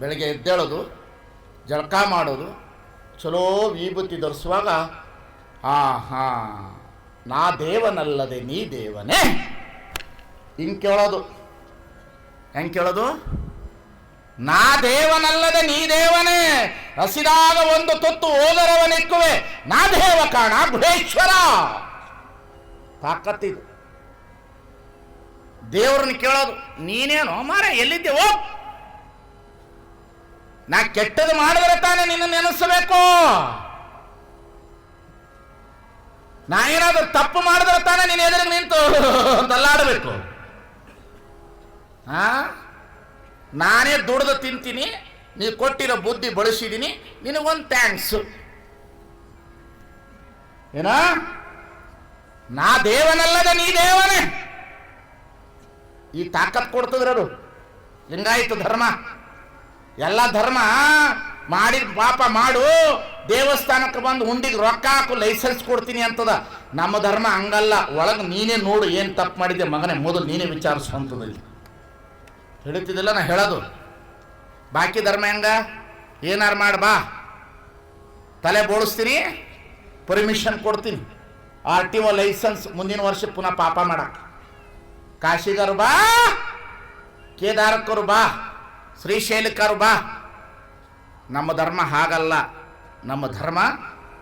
ಬೆಳಗ್ಗೆ ಎದ್ದೇಳೋದು, ಜಳಕ ಮಾಡೋದು, ಚಲೋ ವಿಭೂತಿ ಧರಿಸುವಾಗ ಆ ಹಾ ನಾ ದೇವನಲ್ಲದೆ ನೀ ದೇವನೇ. ಹಿಂಗೆ ಕೇಳೋದು. ಹೆಂಗೆ ಕೇಳೋದು? ನಾ ದೇವನಲ್ಲದೆ ನೀ ದೇವನೇ. ಹಸಿದಾಗ ಒಂದು ತುತ್ತು ಓದರವನಿಕ್ಕುವೆ. ನಾ ದೇವ ಕಾಣ ಗುಹೇಶ್ವರ. ತಾಕತ್ತಿದು ದೇವ್ರನ್ನ ಕೇಳೋದು. ನೀನೇನು ಮಾರ ಎಲ್ಲಿದ್ದೇವೋ ನಾ ಕೆಟ್ಟದು ಮಾಡಿದ್ರೆ ತಾನೆ ನಿನ್ನ ನೆನೆಸಬೇಕು. ನಾ ಏನಾದ್ರೂ ತಪ್ಪು ಮಾಡಿದ್ರೆ ತಾನೆ ನೀನು ಎದುರಿಗೆ ನಿಂತು ತಲ್ಲಾಡಬೇಕು ಹಾ ನಾನೇ ದುಡ್ದು ತಿಂತೀನಿ ನೀವು ಕೊಟ್ಟಿರೋ ಬುದ್ಧಿ ಬಳಸಿದ್ದೀನಿ ನಿನಗೊಂದು ಥ್ಯಾಂಕ್ಸ್ ಏನ? ನಾ ದೇವನಲ್ಲದ ನೀ ದೇವನೇ. ಈ ತಾಕತ್ ಕೊಡ್ತದ್ರರು ಹೆಂಗಾಯ್ತು ಧರ್ಮ? ಎಲ್ಲ ಧರ್ಮ ಮಾಡಿದ ಪಾಪ ಮಾಡು, ದೇವಸ್ಥಾನಕ್ಕೆ ಬಂದು ಹುಂಡಿಗೆ ರೊಕ್ಕ ಹಾಕು ಲೈಸೆನ್ಸ್ ಕೊಡ್ತೀನಿ ಅಂತದ. ನಮ್ಮ ಧರ್ಮ ಹಂಗಲ್ಲ. ಒಳಗೆ ನೀನೇ ನೋಡು ಏನು ತಪ್ಪು ಮಾಡಿದೆ ಮಗನೇ, ಮೊದಲು ನೀನೇ ವಿಚಾರಿಸುವಂಥದ್ದು ಇಲ್ಲಿ. ಹೇಳ್ತಿದ್ದಿಲ್ಲ ನಾ ಹೇಳೋದು. ಬಾಕಿ ಧರ್ಮ ಹೆಂಗ? ಏನಾರು ಮಾಡಿ ಬಾ. ತಲೆ ಬೋಳಿಸ್ತೀನಿ ಪರ್ಮಿಷನ್ ಕೊಡ್ತೀನಿ. ಆರ್ ಟಿ ಒ ಲೈಸೆನ್ಸ್ ಮುಂದಿನ ವರ್ಷ ಪುನಃ ಪಾಪ ಮಾಡಕ್ಕೆ. ಕಾಶಿಗರು ಬಾ, ಕೇದಾರಕ್ಕರು ಬಾ. ಶ್ರೀಶೈಲಕ್ಕರು ಬಾ. ನಮ್ಮ ಧರ್ಮ ಹಾಗಲ್ಲ. ನಮ್ಮ ಧರ್ಮ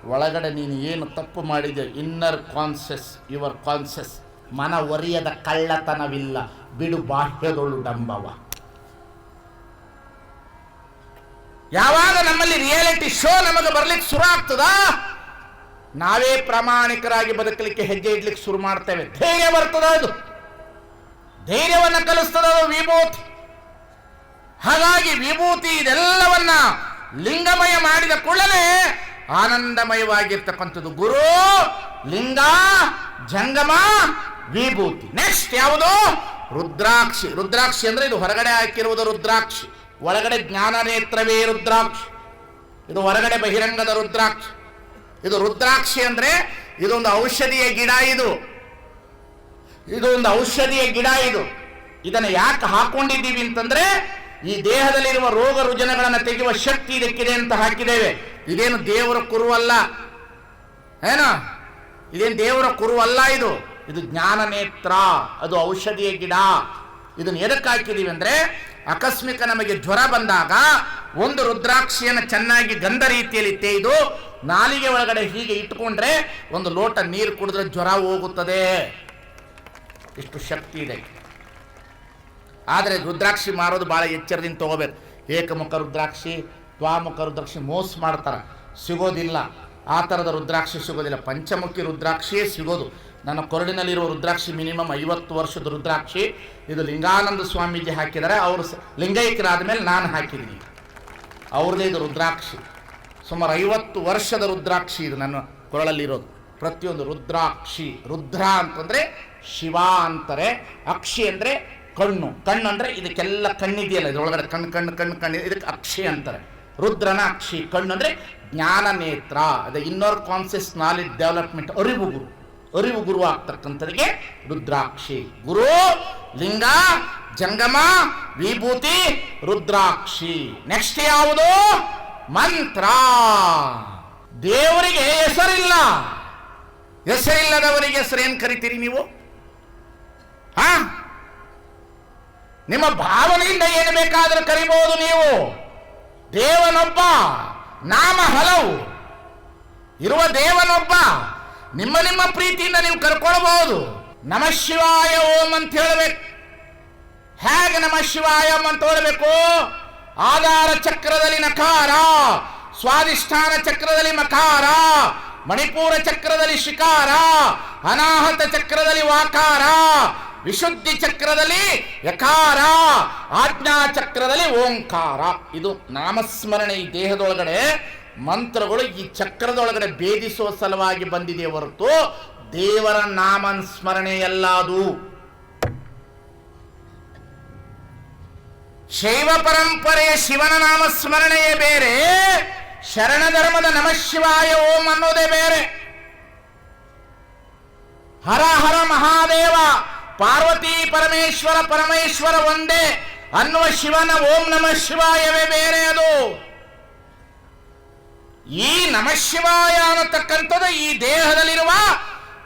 ಒಳಗಡೆ ನೀನು ಏನು ತಪ್ಪು ಮಾಡಿದೆ ಇನ್ನರ್ ಕಾನ್ಷಿಯಸ್ ಯುವರ್ ಕಾನ್ಷಿಯಸ್ ಮನ ಒರಿಯದ ಕಳ್ಳತನವಿಲ್ಲ. ಬಿಡು ಬಾಹ್ಯದೊಳು ಡಂಬವ. ಯಾವಾಗ ನಮ್ಮಲ್ಲಿ ರಿಯಾಲಿಟಿ ಶೋ ನಮಗೆ ಬರ್ಲಿಕ್ಕೆ ಶುರು ಆಗ್ತದ? ನಾವೇ ಪ್ರಾಮಾಣಿಕರಾಗಿ ಬದುಕಲಿಕ್ಕೆ ಹೆಜ್ಜೆ ಇಡ್ಲಿಕ್ಕೆ ಶುರು ಮಾಡ್ತೇವೆ. ಧೈರ್ಯ ಬರ್ತದ ಅದು. ಧೈರ್ಯವನ್ನು ಕಲಿಸ್ತದ ವಿಭೂತಿ. ಹಾಗಾಗಿ ವಿಭೂತಿ ಇದೆಲ್ಲವನ್ನ ಲಿಂಗಮಯ ಮಾಡಿದ ಕೂಡಲೇ ಆನಂದಮಯವಾಗಿರ್ತಕ್ಕಂಥದ್ದು. ಗುರು, ಲಿಂಗ, ಜಂಗಮ, ವಿಭೂತಿ. ನೆಕ್ಸ್ಟ್ ಯಾವುದು? ರುದ್ರಾಕ್ಷಿ. ರುದ್ರಾಕ್ಷಿ ಅಂದ್ರೆ ಇದು ಹೊರಗಡೆ ಹಾಕಿರುವುದು ರುದ್ರಾಕ್ಷಿ. ಒಳಗಡೆ ಜ್ಞಾನ ನೇತ್ರವೇ ರುದ್ರಾಕ್ಷಿ. ಇದು ಹೊರಗಡೆ ಬಹಿರಂಗದ ರುದ್ರಾಕ್ಷಿ. ಇದು ರುದ್ರಾಕ್ಷಿ ಅಂದ್ರೆ ಇದೊಂದು ಔಷಧಿಯ ಗಿಡ ಇದು. ಇದು ಒಂದು ಔಷಧಿಯ ಗಿಡ ಇದು. ಇದನ್ನು ಯಾಕೆ ಹಾಕೊಂಡಿದ್ದೀವಿ ಅಂತಂದ್ರೆ ಈ ದೇಹದಲ್ಲಿರುವ ರೋಗ ರುಜನಗಳನ್ನು ತೆಗೆಯುವ ಶಕ್ತಿ ಇದಕ್ಕಿದೆ ಅಂತ ಹಾಕಿದ್ದೇವೆ. ಇದೇನು ದೇವರ ಕುರುವಲ್ಲ? ಏನು? ಇದೇನು ದೇವರ ಕುರುವಲ್ಲ ಇದು? ಇದು ಜ್ಞಾನ ನೇತ್ರ, ಅದು ಔಷಧಿಯ ಗಿಡ. ಇದನ್ನು ಎದಕ್ಕೆ ಹಾಕಿದೀವಿ ಅಂದರೆ, ಆಕಸ್ಮಿಕ ನಮಗೆ ಜ್ವರ ಬಂದಾಗ ಒಂದು ರುದ್ರಾಕ್ಷಿಯನ್ನು ಚೆನ್ನಾಗಿ ಗಂಧ ರೀತಿಯಲ್ಲಿ ತೇಯ್ದು ನಾಲಿಗೆ ಒಳಗಡೆ ಹೀಗೆ ಇಟ್ಕೊಂಡ್ರೆ ಒಂದು ಲೋಟ ನೀರು ಕುಡಿದ್ರೆ ಜ್ವರ ಹೋಗುತ್ತದೆ. ಇಷ್ಟು ಶಕ್ತಿ ಇದೆ. ಆದರೆ ರುದ್ರಾಕ್ಷಿ ಮಾರೋದು ಭಾಳ ಎಚ್ಚರದಿಂದ ತಗೋಬೇಕು. ಏಕಮುಖ ರುದ್ರಾಕ್ಷಿ, ದ್ವಾಮುಖ ರುದ್ರಾಕ್ಷಿ ಮೋಸ ಮಾಡ್ತಾರೆ. ಸಿಗೋದಿಲ್ಲ. ಆ ಥರದ ರುದ್ರಾಕ್ಷಿ ಸಿಗೋದಿಲ್ಲ. ಪಂಚಮುಖಿ ರುದ್ರಾಕ್ಷಿಯೇ ಸಿಗೋದು. ನನ್ನ ಕೊರಡಿನಲ್ಲಿರುವ ರುದ್ರಾಕ್ಷಿ ಮಿನಿಮಮ್ ಐವತ್ತು ವರ್ಷದ ರುದ್ರಾಕ್ಷಿ. ಇದು ಲಿಂಗಾನಂದ ಸ್ವಾಮೀಜಿ ಹಾಕಿದ್ದಾರೆ. ಅವರು ಲಿಂಗೈಕ್ಯರಾದ ಮೇಲೆ ನಾನು ಹಾಕಿದ್ದೀನಿ. ಅವ್ರದ್ದೇ ಇದು ರುದ್ರಾಕ್ಷಿ. ಸುಮಾರು ಐವತ್ತು ವರ್ಷದ ರುದ್ರಾಕ್ಷಿ ಇದು ನನ್ನ ಕೊರಳಲ್ಲಿರೋದು. ಪ್ರತಿಯೊಂದು ರುದ್ರಾಕ್ಷಿ, ರುದ್ರ ಅಂತಂದರೆ ಶಿವ ಅಂತಾರೆ, ಅಕ್ಷಿ ಅಂದ್ರೆ ಕಣ್ಣು. ಕಣ್ಣು ಅಂದರೆ ಇದಕ್ಕೆಲ್ಲ ಕಣ್ಣಿದೆಯಲ್ಲ, ಇದರೊಳಗಡೆ ಕಣ್ಣು ಕಣ್ಣು ಕಣ್ಣು ಕಣ್ಣು, ಇದಕ್ಕೆ ಅಕ್ಷಿ ಅಂತಾರೆ. ರುದ್ರನ ಅಕ್ಷಿ. ಕಣ್ಣು ಅಂದರೆ ಜ್ಞಾನ ನೇತ್ರ ಅದೇ ಇನ್ನೋರ್ ಕಾನ್ಸಿಯಸ್ ನಾಲೆಜ್ ಡೆವಲಪ್ಮೆಂಟ್ ಅರಿವು ಗುರು. ಅರಿವು ಗುರು ಆಗ್ತಕ್ಕಂಥದ್ರಿಗೆ ರುದ್ರಾಕ್ಷಿ. ಗುರು, ಲಿಂಗ, ಜಂಗಮ, ವಿಭೂತಿ, ರುದ್ರಾಕ್ಷಿ. ನೆಕ್ಸ್ಟ್ ಯಾವುದು? ಮಂತ್ರ. ದೇವರಿಗೆ ಹೆಸರಿಲ್ಲ. ಹೆಸರಿಲ್ಲದವರಿಗೆ ಹೆಸರೇನು ಕರಿತೀರಿ ನೀವು? ಹಾ? ನಿಮ್ಮ ಭಾವನೆಯಿಂದ ಏನು ಬೇಕಾದರೂ ಕರಿಬಹುದು ನೀವು. ದೇವನೊಬ್ಬ, ನಾಮ ಹಲವು. ಇರುವ ದೇವನೊಬ್ಬ, ನಿಮ್ಮ ನಿಮ್ಮ ಪ್ರೀತಿಯಿಂದ ನೀವು ಕರ್ಕೊಳ್ಬಹುದು ನಮ ಶಿವಾಯ ಓಂ ಅಂತ ಹೇಳಬೇಕು. ಹೇಗೆ ನಮ ಶಿವಾಯ ಅಂತ ಹೇಳಬೇಕು? ಆಧಾರ ಚಕ್ರದಲ್ಲಿ ನಕಾರ, ಸ್ವಾಧಿಷ್ಠಾನ ಚಕ್ರದಲ್ಲಿ ಮಕಾರ, ಮಣಿಪುರ ಚಕ್ರದಲ್ಲಿ ಶಿಕಾರ, ಅನಾಹತ ಚಕ್ರದಲ್ಲಿ ವಾಕಾರ ವಿಶುದ್ಧಿ ಚಕ್ರದಲ್ಲಿ ಯಕಾರ, ಆಜ್ಞಾ ಚಕ್ರದಲ್ಲಿ ಓಂಕಾರ. ಇದು ನಾಮಸ್ಮರಣೆ ಈ ದೇಹದೊಳಗಡೆ. ಮಂತ್ರಗಳು ಈ ಚಕ್ರದೊಳಗಡೆ ಭೇದಿಸುವ ಸಲುವಾಗಿ ಬಂದಿದೆ ಹೊರತು ದೇವರ ನಾಮನ್ ಸ್ಮರಣೆಯಲ್ಲಾದು ಶೈವ ಪರಂಪರೆಯ ಶಿವನ ನಾಮ ನಾಮಸ್ಮರಣೆಯೇ ಬೇರೆ, ಶರಣ ಧರ್ಮದ ನಮಃ ಶಿವಾಯ ಓಂ ಅನ್ನೋದೇ ಬೇರೆ. ಹರ ಹರ ಮಹಾದೇವ. ಪಾರ್ವತಿ ಪರಮೇಶ್ವರ ಪರಮೇಶ್ವರ ಒಂದೇ. ಅನ್ನುವ ಶಿವನ ಓಂ ನಮ ಶಿವಾಯವೇ ಬೇರೆ ಅದು. ಈ ನಮ ಶಿವಾಯ ಅನ್ನತಕ್ಕಂಥದ್ದು ಈ ದೇಹದಲ್ಲಿರುವ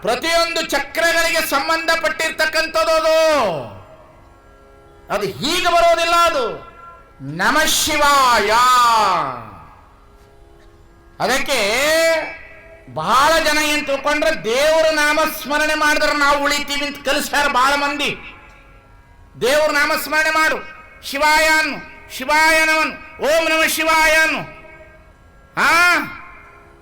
ಪ್ರತಿಯೊಂದು ಚಕ್ರಗಳಿಗೆ ಸಂಬಂಧಪಟ್ಟಿರ್ತಕ್ಕಂಥದ್ದು ಅದು. ಅದು ಹೀಗೆ ಬರೋದಿಲ್ಲ ಅದು. ನಮಃ ಶಿವಾಯ. ಅದಕ್ಕೆ ಬಹಳ ಜನ ಏನ್ ತಿಳ್ಕೊಂಡ್ರೆ ದೇವರ ನಾಮ ಸ್ಮರಣೆ ಮಾಡಿದ್ರೆ ನಾವು ಉಳಿತೀವಿ ಅಂತ ಕಲಿಸ್ತಾರ ಬಹಳ ಮಂದಿ. ದೇವ್ರ ನಾಮ ಸ್ಮರಣೆ ಮಾಡು. ಶಿವಾಯನು ಶಿವಾಯನವನು ಓಂ ನಮ ಶಿವಾಯನು ಆ?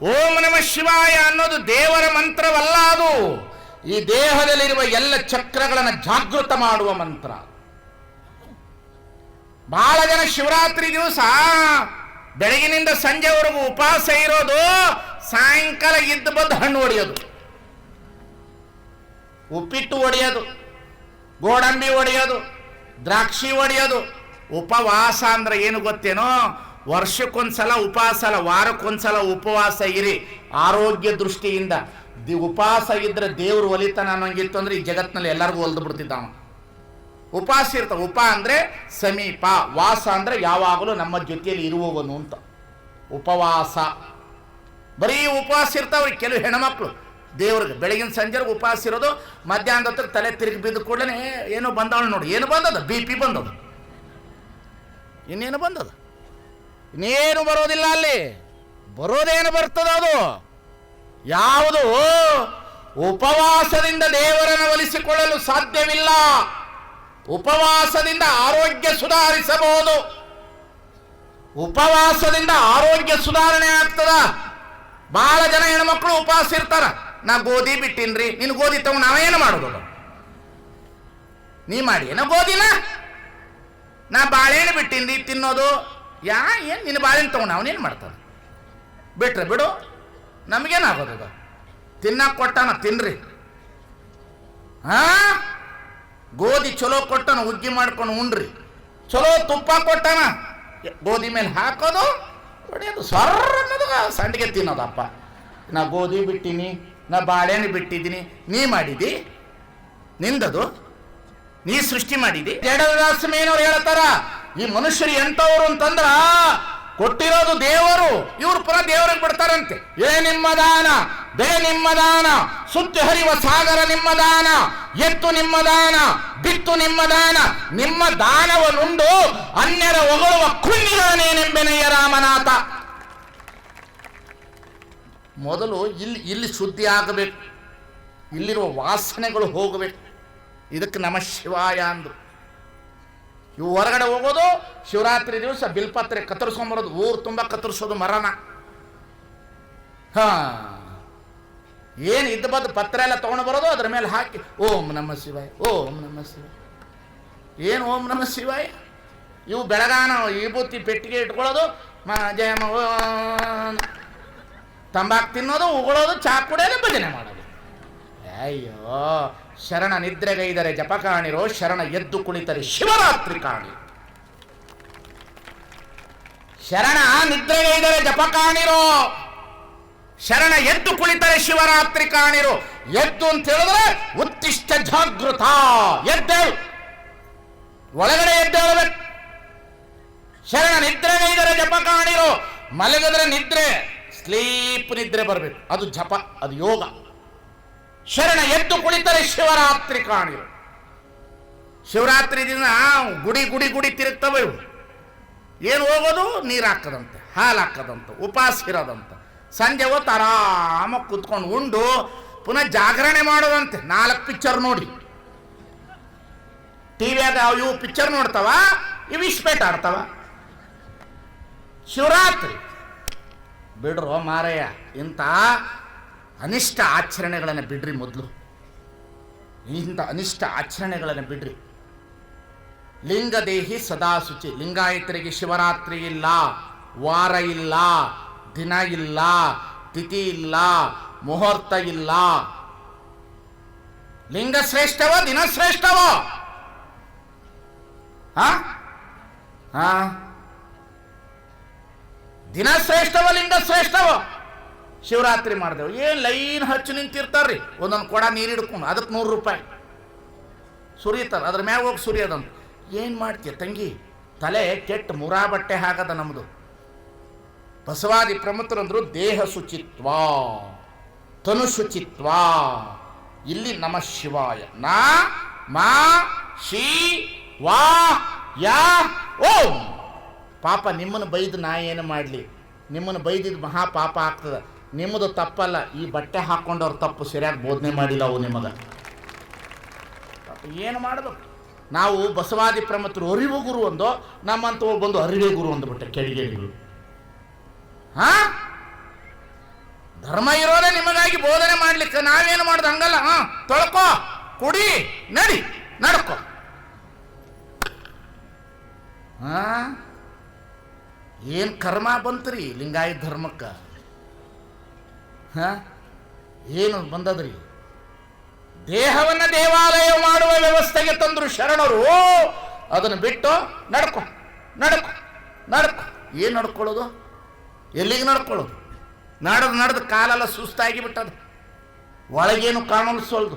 ಓಂ ನಮ ಶಿವಾಯ ಅನ್ನೋದು ದೇವರ ಮಂತ್ರವಲ್ಲ ಅದು. ಈ ದೇಹದಲ್ಲಿರುವ ಎಲ್ಲ ಚಕ್ರಗಳನ್ನು ಜಾಗೃತ ಮಾಡುವ ಮಂತ್ರ. ಬಹಳ ಜನ ಶಿವರಾತ್ರಿ ದಿವಸ ಬೆಳಗಿನಿಂದ ಸಂಜೆವರೆಗೂ ಉಪವಾಸ ಇರೋದು, ಸಾಯಂಕಾಲ ಇದ್ದು ಬಂದು ಹಣ್ಣು ಹೊಡೆಯೋದು ಉಪ್ಪಿಟ್ಟು ಹೊಡೆಯೋದು ಗೋಡಂಬಿ ಹೊಡೆಯೋದು ದ್ರಾಕ್ಷಿ ಹೊಡೆಯೋದು ಉಪವಾಸ ಅಂದ್ರೆ ಏನು ಗೊತ್ತೇನೋ? ವರ್ಷಕ್ಕೊಂದ್ಸಲ ಉಪವಾಸ ಅಲ್ಲ, ವಾರಕ್ಕೊಂದ್ಸಲ ಉಪವಾಸ ಇರಿ, ಆರೋಗ್ಯ ದೃಷ್ಟಿಯಿಂದ. ದಿ ಉಪವಾಸ ಇದ್ರೆ ದೇವ್ರು ಒಲಿತಾನ ಅನ್ನೋಂಗಿತ್ತು ಅಂದ್ರೆ ಈ ಜಗತ್ತಿನಲ್ಲಿ ಎಲ್ಲರಿಗೂ ಒಲ್ದು ಬಿಡ್ತಿದ್ದಾವ. ಉಪವಾಸ ಇರ್ತ, ಉಪ ಅಂದರೆ ಸಮೀಪ, ವಾಸ ಅಂದ್ರೆ ಯಾವಾಗಲೂ ನಮ್ಮ ಜೊತೆಯಲ್ಲಿ ಇರುವವನು ಅಂತ. ಉಪವಾಸ. ಬರೀ ಉಪವಾಸ ಇರ್ತಾವ್ರಿ, ಕೆಲವು ಹೆಣ್ಮಕ್ಳು. ದೇವ್ರಿಗೆ, ಬೆಳಗಿನ ಸಂಜೆಗೆ ಉಪವಾಸ ಇರೋದು, ಮಧ್ಯಾಹ್ನದ ಹತ್ರ ತಲೆ ತಿರುಗಿ ಬಿದ್ದ ಕೂಡಲೇ ಏನೋ ಬಂದವಳು ನೋಡಿ. ಏನು ಬಂದದ? ಬಿ ಪಿ ಬಂದದ ಇನ್ನೇನು ಬಂದದ? ಇನ್ನೇನು ಬರೋದಿಲ್ಲ ಅಲ್ಲಿ. ಬರೋದೇನು ಬರ್ತದ ಅದು? ಯಾವುದು? ಉಪವಾಸದಿಂದ ದೇವರನ್ನು ಒಲಿಸಿಕೊಳ್ಳಲು ಸಾಧ್ಯವಿಲ್ಲ. ಉಪವಾಸದಿಂದ ಆರೋಗ್ಯ ಸುಧಾರಿಸಬಹುದು. ಉಪವಾಸದಿಂದ ಆರೋಗ್ಯ ಸುಧಾರಣೆ ಆಗ್ತದ? ಬಹಳ ಜನ ಹೆಣ್ಮಕ್ಳು ಉಪವಾಸ ಇರ್ತಾರ. ನಾ ಗೋಧಿ ಬಿಟ್ಟಿನ್ರಿ, ನಿನ್ ಗೋಧಿ ತಗೊಂಡು ನಾವೇನು ಮಾಡೋದು? ನೀ ಮಾಡಿ, ಏನೋ ಗೋಧಿನ? ನಾ ಬಾಳೆಹಣ್ಣು ಬಿಟ್ಟಿನ್ರಿ, ತಿನ್ನೋದು. ಯಾ, ಏನು ನಿನ್ನ ಬಾಳೆಹಣ್ಣು ತಗೊಂಡು ಅವನೇನು ಮಾಡ್ತಾನೆ? ಬಿಟ್ರೆ ಬಿಡು ನಮಗೇನಾಗೋದು ತಿನ್ನಕ್ಕೆ ಕೊಟ್ಟಾನ, ತಿನ್ರಿ. ಹಾ? ಗೋಧಿ ಚಲೋ ಕೊಟ್ಟನ, ಉಗ್ಗಿ ಮಾಡ್ಕೊಂಡು ಉಂಡ್ರಿ ಚಲೋ ತುಪ್ಪ ಕೊಟ್ಟನ, ಗೋಧಿ ಮೇಲೆ ಹಾಕೋದು ಹೊಡೆಯೋದು ಸ್ವರ್ರ ಅನ್ನೋದು ಸಂಡಿಗೆ ತಿನ್ನೋದಪ್ಪ. ನಾ ಗೋಧಿ ಬಿಟ್ಟಿನಿ, ನಾ ಬಾಳೆಹಣ್ಣು ಬಿಟ್ಟಿದ್ದೀನಿ, ನೀ ಮಾಡಿದಿ? ನಿಂದದು? ನೀ ಸೃಷ್ಟಿ ಮಾಡಿದಿ? ಜಡದಾಸ ಮೇನವ್ರು ಹೇಳ್ತಾರ, ಈ ಮನುಷ್ಯರು ಎಂಥವ್ರು ಅಂತಂದ್ರ ಕೊಟ್ಟಿರೋದು ದೇವರು, ಇವರು ಪುರ ದೇವರಿಗೆ ಬಿಡ್ತಾರಂತೆ. ಏ ನಿಮ್ಮ ದಾನ ದೇ ನಿಮ್ಮ ದಾನ, ಸುತ್ತಿ ಹರಿವ ಸಾಗರ ನಿಮ್ಮ ದಾನ, ಎತ್ತು ನಿಮ್ಮ ದಾನ, ಬಿತ್ತು ನಿಮ್ಮ ದಾನ, ನಿಮ್ಮ ದಾನವನ್ನುಂಡು ಅನ್ಯರ ಹೊಗಳುವ ನಿಂಬೆನಯ್ಯ ರಾಮನಾಥ. ಮೊದಲು ಇಲ್ಲಿ ಇಲ್ಲಿ ಶುದ್ಧಿ ಆಗಬೇಕು, ಇಲ್ಲಿರುವ ವಾಸನೆಗಳು ಹೋಗಬೇಕು. ಇದಕ್ಕೆ ನಮ ಶಿವಾಯ ಅಂದ್ರು. ಇವು ಹೊರಗಡೆ ಹೋಗೋದು ಶಿವರಾತ್ರಿ ದಿವಸ ಬಿಲ್ಪತ್ರೆ ಕತ್ತರಿಸ್ಕೊಂಬರೋದು ಊರು ತುಂಬ ಕತ್ತರಿಸೋದು ಮರನ. ಹಾ. ಏನು ಇದ್ದ ಬದ್ದು ಪತ್ರ ಎಲ್ಲ ತೊಗೊಂಡು ಬರೋದು, ಅದ್ರ ಮೇಲೆ ಹಾಕಿ, ಓಂ ನಮ ಶಿವಾಯ, ಓಂ ನಮ ಶಿವಾಯ. ಏನು ಓಂ ನಮ ಶಿವಾಯ? ಇವು ಬೆಳಗಾನ ವಿಭೂತಿ ಪೆಟ್ಟಿಗೆ ಇಟ್ಕೊಳ್ಳೋದು, ಮ, ಜಯ. ತಂಬಾಕು ತಿನ್ನೋದು, ಉಗುಳೋದು ಚಾ ಕುಡಿಯೋದು, ಭಜನೆ ಮಾಡೋದು. ಅಯ್ಯೋ ಶರಣ ನಿದ್ರೆಗೈದರೆ ಜಪ ಕಾಣಿರೋ, ಶರಣ ಎದ್ದು ಕುಳಿತರೆ ಶಿವರಾತ್ರಿ ಕಾಣಿ. ಶರಣ ನಿದ್ರೆಗೈದರೆ ಜಪ ಕಾಣಿರೋ, ಶರಣ ಎದ್ದು ಕುಳಿತರೆ ಶಿವರಾತ್ರಿ ಕಾಣಿರು, ಎದ್ದು ಅಂತ ಹೇಳಿದ್ರೆ ಉತ್ತಿಷ್ಟ ಜಾಗೃತ, ಎದ್ದೇಳು. ಒಳಗಡೆ ಎದ್ದೇಳಬೇಕು. ಶರಣ ನಿದ್ರೆಗೈದರೆ ಜಪ ಕಾಣಿರು, ಮಲಗಿದ್ರೆ ನಿದ್ರೆ, ಸ್ಲೀಪ್ ನಿದ್ರೆ ಬರಬೇಕು. ಅದು ಜಪ, ಅದು ಯೋಗ. ಶರಣ ಎದ್ದು ಕುಳಿತರೆ ಶಿವರಾತ್ರಿ ಕಾಣಿರು. ಶಿವರಾತ್ರಿ ದಿನ ಗುಡಿ ಗುಡಿ ಗುಡಿ ತಿರುಗ್ತವೆ ಇವು. ಏನು ಹೋಗೋದು? ನೀರು ಹಾಕದಂತೆ ಹಾಲು ಹಾಕದಂತೆ ಉಪವಾಸ ಇರೋದಂತೆ. ಸಂಜೆ ಹೊತ್ತು ಆರಾಮಾಗಿ ಕುತ್ಕೊಂಡು ಉಂಡು, ಪುನಃ ಜಾಗರಣೆ ಮಾಡೋದಂತೆ. ನಾಲ್ಕು ಪಿಕ್ಚರ್ ನೋಡಿ. ಟಿವಿಯಾಗ ಇವು ಪಿಕ್ಚರ್ ನೋಡ್ತಾವ, ಇವು ಇಸ್ಪೇಟ್ ಆಡ್ತಾವ. ಶಿವರಾತ್ರಿ. ಬಿಡ್ರೋ ಮಾರಯ್ಯ, ಇಂಥ ಅನಿಷ್ಟ ಆಚರಣೆಗಳನ್ನು ಬಿಡ್ರಿ ಮೊದಲು. ಇಂಥ ಅನಿಷ್ಟ ಆಚರಣೆಗಳನ್ನು ಬಿಡ್ರಿ. ಲಿಂಗದೇಹಿ ಸದಾ ಶುಚಿ. ಲಿಂಗಾಯತರಿಗೆ ಶಿವರಾತ್ರಿ ಇಲ್ಲ, ವಾರ ಇಲ್ಲ, ದಿನ ಇಲ್ಲ, ತಿಥಿ ಇಲ್ಲ, ಮುಹೂರ್ತ ಇಲ್ಲ. ಲಿಂಗ ಶ್ರೇಷ್ಠವೋ ದಿನ ಶ್ರೇಷ್ಠವೋ ದಿನ ಶ್ರೇಷ್ಠವೋ ಲಿಂಗ ಶ್ರೇಷ್ಠವೋ ಶಿವರಾತ್ರಿ ಮಾಡಿದೆವು. ಏನು ಲೈನ್ ಹಚ್ಚಿ ನಿಂತಿರ್ತಾರ್ರಿ? ಒಂದೊಂದು ಕೊಡ ನೀರು ಹಿಡ್ಕೊಂಡು ಅದಕ್ಕೆ ನೂರು ರೂಪಾಯಿ. ಸುರಿತಾರೆ, ಅದ್ರ ಮ್ಯಾಗ ಹೋಗಿ ಸುರಿಯೋದಂತ. ಏನು ಮಾಡ್ತೀಯ ತಂಗಿ? ತಲೆ ಕೆಟ್ಟ ಮುರಾ ಬಟ್ಟೆ ಹಾಕದ ನಮ್ಮದು ಬಸವಾದಿ ಪ್ರಮುಖರಂದರು ದೇಹ ಶುಚಿತ್ವ, ತನು ಶುಚಿತ್ವ. ಇಲ್ಲಿ ನಮ ಶಿವಾಯ. ನಾ, ಮಾ, ಶಿ, ವಾ, ಯಾ, ಓ. ಪಾಪ ನಿಮ್ಮನ್ನು ಬೈದು ನಾ ಏನು ಮಾಡಲಿ? ನಿಮ್ಮನ್ನು ಬೈದಿದ್ದು ಮಹಾ ಪಾಪ ಆಗ್ತದೆ. ನಿಮ್ಮದು ತಪ್ಪಲ್ಲ ಈ ಬಟ್ಟೆ ಹಾಕ್ಕೊಂಡವ್ರು ತಪ್ಪು ಸರಿಯಾಗಿ ಬೋಧನೆ ಮಾಡಿಲ್ಲ ಅವು ನಿಮಗೆ. ಏನು ಮಾಡಬೇಕು ನಾವು ಬಸವಾದಿ ಪ್ರಮತರು ಅರಿವು ಗುರು ಒಂದು ನಮ್ಮಂತ ಬಂದು ಅರಿವೇ ಗುರು ಅಂದ್ಬಿಟ್ಟೆ ಕೆಳಗೇರಿಗಳು ಹಾ? ಧರ್ಮ ಇರೋದೇ ನಿಮಗಾಗಿ ಬೋಧನೆ ಮಾಡ್ಲಿಕ್ಕೆ ನಾವೇನು ಮಾಡೋದು? ಹಂಗಲ್ಲ ಹಾ ತೊಳ್ಕೋ ಕುಡಿ ನಡಿ ನಡ್ಕೊ. ಹಾ? ಏನು ಕರ್ಮ ಬಂತ್ರಿ ಲಿಂಗಾಯತ್ ಧರ್ಮಕ್ಕೆ? ಹಾ? ಏನು ಬಂದದ್ರಿ? ದೇಹವನ್ನು ದೇವಾಲಯ ಮಾಡುವ ವ್ಯವಸ್ಥೆಗೆ ತಂದರು ಶರಣರು, ಅದನ್ನು ಬಿಟ್ಟು ನಡ್ಕೊ ನಡ್ಕೊ ನಡ್ಕೊ. ಏನು ನಡ್ಕೊಳ್ಳೋದು? ಎಲ್ಲಿಗೆ ನಡ್ಕೊಳ್ಳೋದು? ನಡೆದು ನಡೆದು ಕಾಲೆಲ್ಲ ಸುಸ್ತಾಗಿ ಬಿಟ್ಟದ. ಒಳಗೇನು ಕಾಣಲು ಸೋಲ್ದು?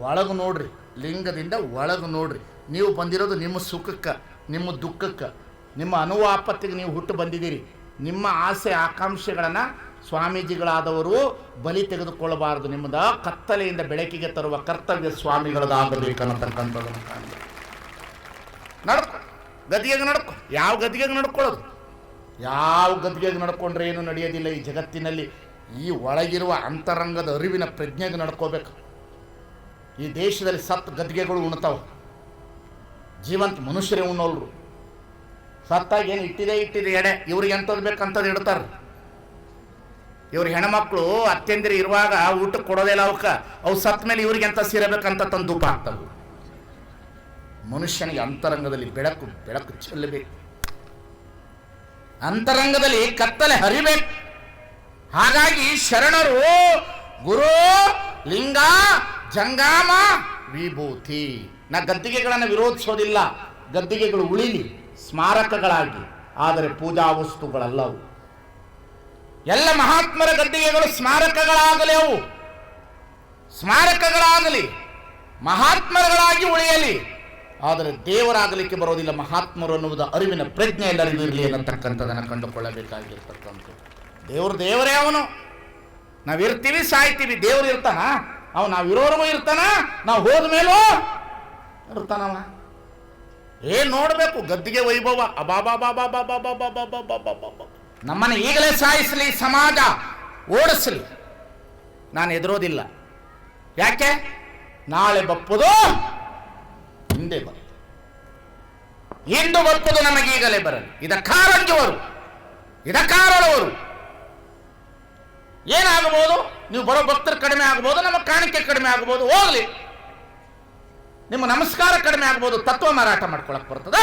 ಒಳಗೆ ನೋಡ್ರಿ, ಲಿಂಗದಿಂದ ಒಳಗೆ ನೋಡ್ರಿ. ನೀವು ಬಂದಿರೋದು ನಿಮ್ಮ ಸುಖಕ್ಕೆ, ನಿಮ್ಮ ದುಃಖಕ್ಕೆ, ನಿಮ್ಮ ಅನುವಾಪತ್ತಿಗೆ ನೀವು ಹುಟ್ಟು ಬಂದಿದ್ದೀರಿ. ನಿಮ್ಮ ಆಸೆ, ಆಕಾಂಕ್ಷೆಗಳನ್ನು ಸ್ವಾಮೀಜಿಗಳಾದವರು ಬಲಿ ತೆಗೆದುಕೊಳ್ಳಬಾರದು ನಿಮ್ಮದ ಕತ್ತಲೆಯಿಂದ ಬೆಳಕಿಗೆ ತರುವ ಕರ್ತವ್ಯ ಸ್ವಾಮಿಗಳದಾಗಬೇಕನ್ನತಕ್ಕಂಥದ್ದನ್ನು ಕಾಣ್ಬೇಕು ನಡ್ಕೊ. ಗದಿಗೆಗೆ ನಡ್ಕೊ. ಯಾವ ಗದಿಗೆಗೆ ನಡ್ಕೊಳ್ಳೋದು? ಯಾವ ಗದಿಗೆಗೆ ನಡ್ಕೊಂಡ್ರೆ ಏನು ನಡೆಯೋದಿಲ್ಲ ಈ ಜಗತ್ತಿನಲ್ಲಿ? ಈ ಒಳಗಿರುವ ಅಂತರಂಗದ ಅರಿವಿನ ಪ್ರಜ್ಞೆಗೆ ನಡ್ಕೋಬೇಕು. ಈ ದೇಶದಲ್ಲಿ ಸತ್ ಗದ್ಗೆಗಳು ಉಣ್ತಾವೆ. ಜೀವಂತ ಮನುಷ್ಯರೇ ಉಣ್ಣೋಲ್ರು. ಸತ್ತಾಗ ಏನು ಇಟ್ಟಿದೆ ಇಟ್ಟಿದೆ, ಎಡೆ. ಇವ್ರಿಗೆ ಎಂಥದ್ದು ಬೇಕಂತದ್ದು ಇಡ್ತಾರೆ. ಇವ್ರ ಹೆಣ್ಮಕ್ಳು ಅತ್ಯಂದಿರು ಇರುವಾಗ ಊಟಕ್ಕೆ ಕೊಡೋದಿಲ್ಲ ಅವಕ್ಕೆ. ಅವು ಸತ್ತ ಮೇಲೆ ಇವ್ರಿಗೆ ಎಂತ ಸೇರಬೇಕಂತ ತಂದು ಧೂಪ ಮನುಷ್ಯನಿಗೆ ಅಂತರಂಗದಲ್ಲಿ ಬೆಳಕು ಬೆಳಕು ಚೆಲ್ಲಬೇಕು. ಅಂತರಂಗದಲ್ಲಿ ಕತ್ತಲೆ ಹರಿಬೇಕು. ಹಾಗಾಗಿ ಶರಣರು, ಗುರು, ಲಿಂಗ, ಜಂಗಾಮ, ವಿಭೂತಿ. ನಾ ಗದ್ದಿಗೆಗಳನ್ನು ವಿರೋಧಿಸೋದಿಲ್ಲ. ಗದ್ದಿಗೆಗಳು ಉಳಿಲಿ, ಸ್ಮಾರಕಗಳಾಗಿ. ಆದರೆ ಪೂಜಾ ವಸ್ತುಗಳಲ್ಲವು. ಎಲ್ಲ ಮಹಾತ್ಮರ ಗದ್ದಿಗೆಗಳು ಸ್ಮಾರಕಗಳಾಗಲಿ ಅವು. ಸ್ಮಾರಕಗಳಾಗಲಿ, ಮಹಾತ್ಮರುಗಳಾಗಿ ಉಳಿಯಲಿ. ಆದರೆ ದೇವರಾಗಲಿಕ್ಕೆ ಬರೋದಿಲ್ಲ ಮಹಾತ್ಮರು ಅನ್ನುವುದು ಅರಿವಿನ ಪ್ರಜ್ಞೆ ಎಲ್ಲರಿಗೂ ಇರಲಿ ಅನ್ನತಕ್ಕಂಥದ್ದನ್ನು ಕಂಡುಕೊಳ್ಳಬೇಕಾಗಿರ್ತಕ್ಕಂಥದ್ದು. ದೇವರು ದೇವರೇ ಅವನು. ನಾವಿರ್ತೀವಿ, ಸಾಯ್ತೀವಿ. ದೇವರು ಇರ್ತಾನ? ಅವನು ನಾವಿರೋರ್ಗೂ ಇರ್ತಾನ? ನಾವು ಹೋದ ಮೇಲೂ ಇರ್ತಾನವ. ಏನ್ ನೋಡಬೇಕು? ಗದ್ದಿಗೆ ವೈಭವ. ಅಬಾಬಾ ಬಾಬಾ ಬಾಬಾ ಬಾಬಾ ಬಾಬಾ ಬಾಬಾ ನಮ್ಮನ್ನ ಈಗಲೇ ಸಾಯಿಸಲಿ, ಸಮಾಜ ಓಡಿಸಲಿ. ನಾನು ಎದುರೋದಿಲ್ಲ ಯಾಕೆ? ನಾಳೆ ಬಪ್ಪುದು, ಹಿಂದೆ ಬರು ಇಂದು ಬಪ್ಪುದು ನಮಗೀಗಲೇ ಬರಲಿ. ಇದಕ್ಕಾರಂಜುವರು ಇದಕ್ಕಾರಳವರು ಏನಾಗಬಹುದು? ನೀವು ಬರೋ ಭಕ್ತರು ಕಡಿಮೆ ಆಗ್ಬೋದು ನಮ್ಮ ಕಾಣಿಕೆ ಕಡಿಮೆ ಆಗ್ಬೋದು ಹೋಗ್ಲಿ. ನಿಮ್ಮ ನಮಸ್ಕಾರ ಕಡಿಮೆ ಆಗ್ಬೋದು ತತ್ವ ಮಾರಾಟ ಮಾಡ್ಕೊಳಕ್ ಬರ್ತದ.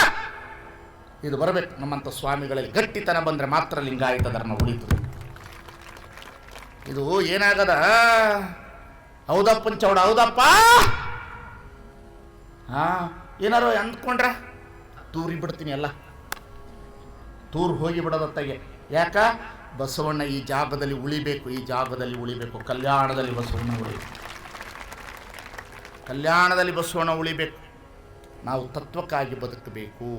ಇದು ಬರಬೇಕು. ನಮ್ಮಂಥ ಸ್ವಾಮಿಗಳಲ್ಲಿ ಗಟ್ಟಿತನ ಬಂದರೆ ಮಾತ್ರ ಲಿಂಗಾಯಿತ ಧರ್ಮ ಉಳಿತು. ಇದು ಏನಾಗದ? ಹೌದಪ್ಪನ್ ಚೌಡ, ಹೌದಪ್ಪ! ಏನಾರು ಅಂದ್ಕೊಂಡ್ರ? ತೂರಿ ಬಿಡ್ತೀನಿ ಎಲ್ಲ ತೂರು ಹೋಗಿ ಬಿಡೋದತ್ತಾಗೆ ಯಾಕ? ಬಸವಣ್ಣ ಈ ಜಾಗದಲ್ಲಿ ಉಳಿಬೇಕು, ಈ ಜಾಗದಲ್ಲಿ ಉಳಿಬೇಕು. ಕಲ್ಯಾಣದಲ್ಲಿ ಬಸವಣ್ಣ ಉಳಿಬೇಕು. ಕಲ್ಯಾಣದಲ್ಲಿ ಬಸವಣ್ಣ ಉಳಿಬೇಕು. ನಾವು ತತ್ವಕ್ಕಾಗಿ ಬದುಕಬೇಕು.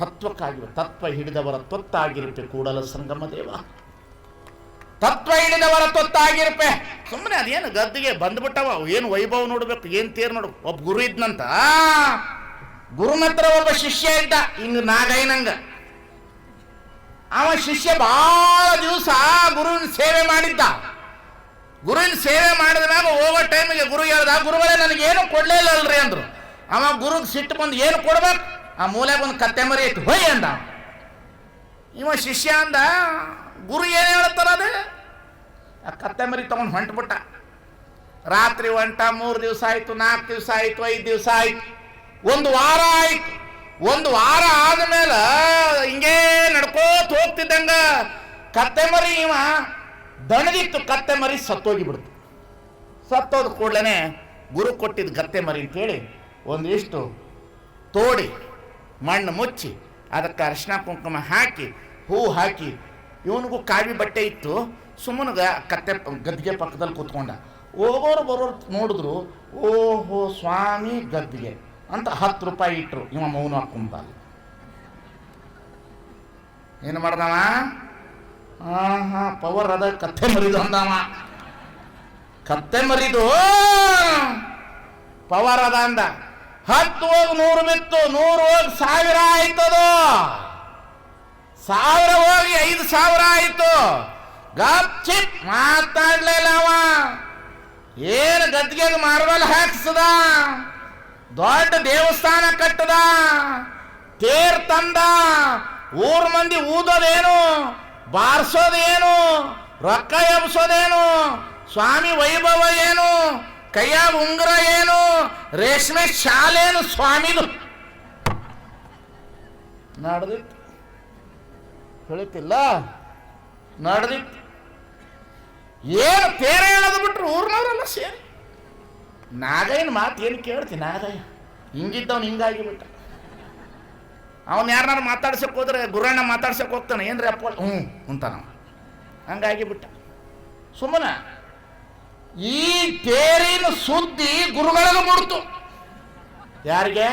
ತತ್ವಕ್ಕಾಗಿ, ತತ್ವ ಹಿಡಿದವರ ತೊತ್ತಾಗಿರುಪೆ ಕೂಡಲ ಸಂಗಮ ದೇವ. ತತ್ವ ಹಿಡಿದವರ ತೊತ್ತಾಗಿರುಪೆ. ಸುಮ್ಮನೆ ಅದೇನು ಗದ್ದಿಗೆ ಬಂದ್ಬಿಟ್ಟವ, ಏನು ವೈಭವ ನೋಡ್ಬೇಕು, ಏನು ತೇರು ನೋಡು ಒಬ್ಬ ಗುರು ಇದ್ನಂತ. ಗುರು ಮಾತ್ರ ಒಬ್ಬ ಶಿಷ್ಯ ಇದ್ದ ಹಿಂಗ ನಾಗೈನಂಗ ಅವ ಶಿಷ್ಯ ಬಹಳ ದಿವಸ ಗುರುವಿನ ಸೇವೆ ಮಾಡಿದ್ದ. ಗುರುವಿನ ಸೇವೆ ಮಾಡಿದ ಮ್ಯಾಗ ಹೋಗೋ ಟೈಮಿಗೆ ಗುರು ಹೇಳ್ದ, ಗುರುಗಳೇ, ನನಗೇನು ಕೊಡಲೇ ಕೊಡ್ಲೇ ಇಲ್ಲ ಅಲ್ರಿ ಅಂದ್ರು. ಅವ ಗುರುಗ್ ಸಿಟ್ಟು ಬಂದು, ಏನು ಕೊಡ್ಬೇಕು? ಆ ಮೂಲೆಗೆ ಒಂದು ಕತ್ತೆ ಮರಿ ಐತಿ, ಹೊಯ್ ಅಂದ. ಇವ ಶಿಷ್ಯ ಅಂದ, ಗುರು ಏನು ಹೇಳ್ತಾರ ಅದು? ಆ ಕತ್ತೆ ಮರಿ ತಗೊಂಡು ಹೊಂಟ್ಬಿಟ್ಟ. ರಾತ್ರಿ ಹೊಂಟ ಮೂರು ದಿವಸ ಆಯ್ತು ನಾಲ್ಕು ದಿವಸ ಆಯ್ತು, ಐದು ದಿವಸ ಆಯ್ತು, ಒಂದು ವಾರ ಆಯ್ತು. ಒಂದು ವಾರ ಆದಮೇಲೆ ಹಿಂಗೇ ನಡ್ಕೋತ ಹೋಗ್ತಿದ್ದಂಗ ಕತ್ತೆ ಮರಿ ಇವ ದಣದಿತ್ತು, ಕತ್ತೆ ಮರಿ ಸತ್ತೋಗಿ ಬಿಡ್ತು ಸತ್ತೋದ ಕೂಡಲೇ ಗುರು ಕೊಟ್ಟಿದ್ದ ಕತ್ತೆ ಮರಿ ಅಂತೇಳಿ ಒಂದಿಷ್ಟು ತೋಡಿ ಮಣ್ಣು ಮುಚ್ಚಿ, ಅದಕ್ಕೆ ಅರಿಶಿನ ಕುಂಕುಮ ಹಾಕಿ, ಹೂ ಹಾಕಿ, ಇವನಿಗೂ ಕಾವಿ ಬಟ್ಟೆ ಇತ್ತು ಸುಮ್ಮನಿಗೆ ಕತ್ತೆ ಗದ್ದಿಗೆ ಪಕ್ಕದಲ್ಲಿ ಕೂತ್ಕೊಂಡ. ಹೋಗೋರು ಬರೋರು ನೋಡಿದ್ರು, ಓಹೋ ಸ್ವಾಮಿ ಗದ್ದಿಗೆ ಅಂತ ಹತ್ತು ರೂಪಾಯಿ ಇಟ್ಟರು ಇವ ಮೌನ ಹಾಕೊಂಬ ಏನು ಮಾಡ್ದವ? ಹಾಂ ಹಾಂ ಪವರ್ ಅದ ಕತ್ತೆ ಮರಿದು ಅಂದವ. ಕತ್ತೆ ಮರಿದು ಪವರ್ ಅದ ಅಂದ. ಹತ್ತು ಹೋಗಿ ನೂರು ಬಿತ್ತು ನೂರು ಹೋಗಿ ಸಾವಿರ ಆಯ್ತದು. ಸಾವಿರ ಹೋಗಿ ಐದು ಸಾವಿರ ಆಯ್ತು. ಗಪ್ಚಿ ಮಾತಾಡ್ಲಿಲ್ಲ ಅವ. ಏನು ಗದ್ಗೆಗೆ ಮಾರ್ಬಲ್ ಹಾಕ್ಸದ? ದೊಡ್ಡ ದೇವಸ್ಥಾನ ಕಟ್ಟದ. ತೇರ್ ತಂದ. ಊರ್ ಮಂದಿ ಊದೋದೇನು? ಬಾರ್ಸೋದೇನು? ರೊಕ್ಕ ಎಬ್ಸೋದೇನು? ಸ್ವಾಮಿ ವೈಭವ ಏನು? ಕೈಯಾಗ ಉಂಗುರ ಏನು? ರೇಷ್ಮೆ ಶಾಲೇನು ಸ್ವಾಮಿದು ನಡೆದಿತ್ತು. ಹೇಳುತ್ತಿಲ್ಲ ನಡೆದಿತ್ತು. ಏನು ತೇರೆ ಹೇಳೋದು ಬಿಟ್ರು ಊರ್ನವರೆಲ್ಲ ಸೇರಿ. ನಾಗಯ್ಯನ ಮಾತು ಏನು ಕೇಳ್ತೀನಿ ನಾಗಯ್ಯ? ಹಿಂಗಿದ್ದವನು ಹಿಂಗಾಗಿ ಬಿಟ್ಟ. ಅವನು ಯಾರನ್ನಾರು ಮಾತಾಡ್ಸಕ್ಕೆ ಹೋದ್ರೆ ಗುರಣ್ಣ ಮಾತಾಡ್ಸಕ್ಕೆ ಹೋಗ್ತಾನೆ. ಏನ್ರಿ ಅಪ್ಪ ಹ್ಞೂ ಅಂತಾನ. ಹಂಗಾಗಿ ಬಿಟ್ಟ. ಸುಮ್ಮನೆ. ಈ ತೇರಿನ ಸುದ್ದಿ ಗುರುಗಳಿಗೆ ಮುಡ್ತು. ಯಾರಿಗೆ?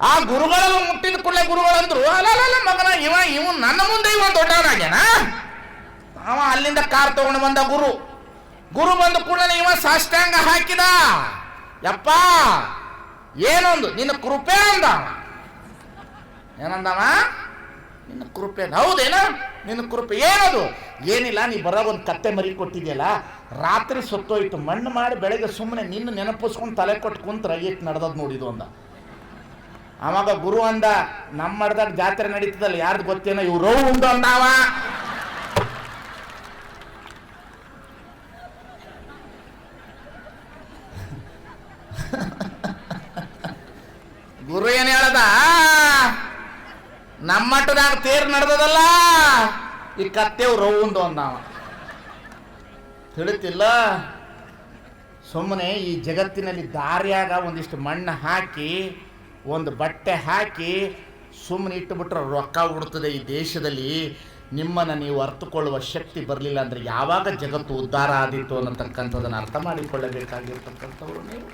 ಆ ಗುರುಗಳಿಗೂ ಮುಟ್ಟಿದ ಕೂಡಲೇ ಗುರುಗಳಂದ್ರು ಅಲ್ಲ, ಮಗನ, ಇವ ಇವ ನನ್ನ ಮುಂದೆ ಇವ ದೊಡ್ಡವನಾಗ್ಯಾನ? ಅವ ಅಲ್ಲಿಂದ ಕಾರ್ ತಗೊಂಡು ಬಂದ ಗುರು. ಗುರು ಬಂದ ಕೂಡಲೇ ಇವ ಸಾಷ್ಟಾಂಗ ಹಾಕಿದ. ಯಪ್ಪ, ಏನೊಂದು? ನಿನ್ನ ಕೃಪೆ ಅಂದ. ಏನಂದವ? ನಿನ್ನ ಕೃಪೆ. ಹೌದೇನ? ನಿನ್ನ ಕೃಪೆ ಏನದು? ಏನಿಲ್ಲ, ನೀ ಬರೋ ಒಂದು ಕತ್ತೆ ಮರಿ ಕೊಟ್ಟಿದ್ಯಲ್ಲ, ರಾತ್ರಿ ಸತ್ತೋಯ್ತು, ಮಣ್ಣು ಮಾಡಿ ಬೆಳಗ್ಗೆ ಸುಮ್ಮನೆ ನಿನ್ನ ನೆನಪಿಸ್ಕೊಂಡು ತಲೆ ಕೊಟ್ಟು ಕುಂತ್ರ ಏಟ್ ನಡೆದದ್ ನೋಡಿದು ಅಂದ. ಆವಾಗ ಗುರು ಅಂದ ನಮ್ಮ ಮಠದಾಗ ಜಾತ್ರೆ ನಡೀತದಲ್ಲ, ಯಾರ್ದು ಗೊತ್ತೇನೋ, ಇವ್ರು ಉಂಡು ಅಂದಾವ. ಗುರು ಏನ್ ಹೇಳದ ನಮ್ಮ ಮಟ್ಟದಾಗ ತೇರ್ ನಡೆದದಲ್ಲ. ಈ ಕತ್ತೆವು ರೌಂದು ಅಂದವ. ತಿಳಿತಿಲ್ಲ? ಸುಮ್ಮನೆ ಈ ಜಗತ್ತಿನಲ್ಲಿ ದಾರಿಯಾಗ ಒಂದಿಷ್ಟು ಮಣ್ಣು ಹಾಕಿ, ಒಂದು ಬಟ್ಟೆ ಹಾಕಿ ಸುಮ್ಮನೆ ಇಟ್ಟುಬಿಟ್ರೆ ರೊಕ್ಕ ಉಡ್ತದೆ ಈ ದೇಶದಲ್ಲಿ. ನಿಮ್ಮನ್ನು ನೀವು ಅರ್ಥಕೊಳ್ಳುವ ಶಕ್ತಿ ಬರಲಿಲ್ಲ ಅಂದರೆ ಯಾವಾಗ ಜಗತ್ತು ಉದ್ಧಾರ ಆದಿತ್ತು ಅನ್ನತಕ್ಕಂಥದ್ದನ್ನು ಅರ್ಥ ಮಾಡಿಕೊಳ್ಳಬೇಕಾಗಿರ್ತಕ್ಕಂಥವ್ರು ನೀವು.